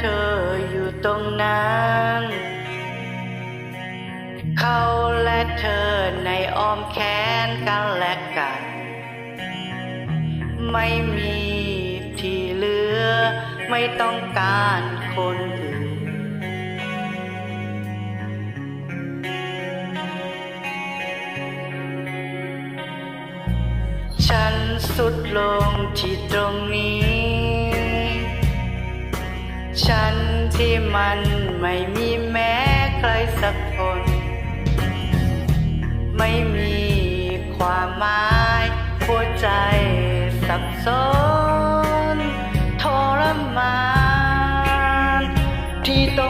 เธออยู่ตรงนั้นเขาและเธอในอ้อมแขนกันและกัน ไม่มีที่เหลือ ไม่ต้องการคนอื่นฉันสุดลงที่ตรงนี้ ฉันที่มันไม่มีแม้ใครสักคน ไม่มีความหมายหัวใจสับสนทรมานที่ต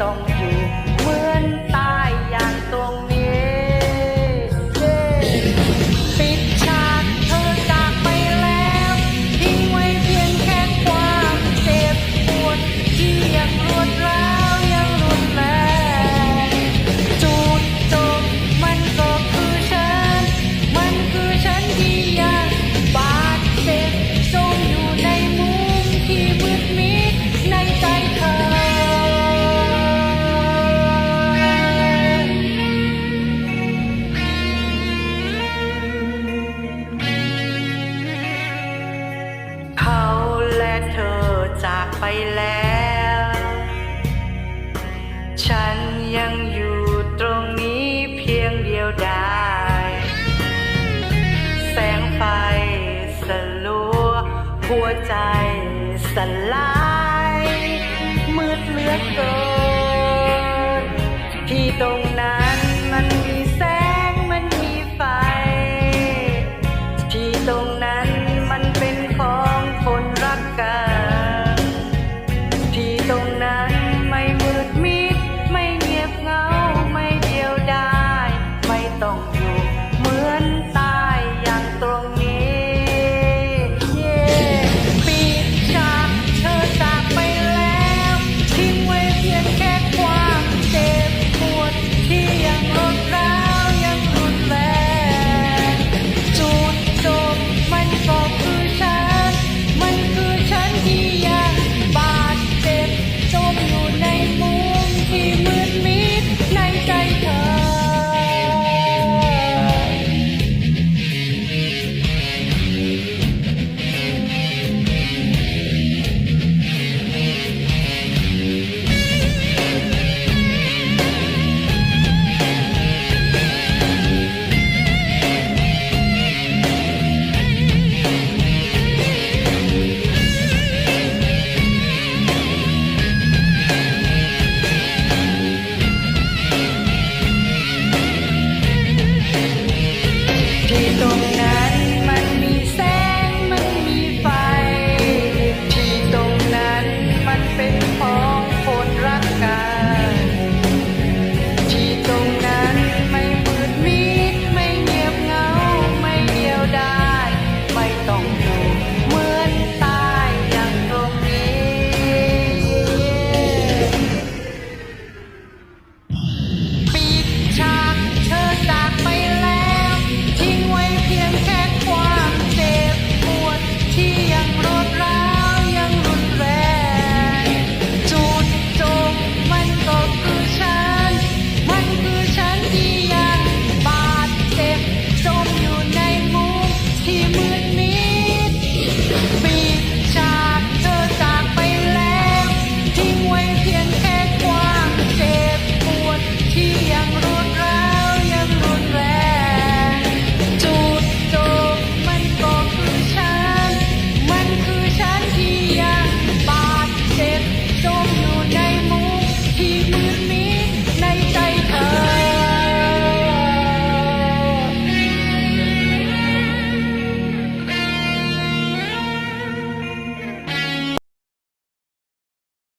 ต้อง เขาและเธอจากไปแล้ว ฉันยังอยู่ตรงนี้เพียงเดียวดายแสงไฟสลัว หัวใจสลายมืดเหลือเกินที่ตรงนั้นมันมีแสงมันมีไฟ ที่ตรงนั้นมันเป็นของ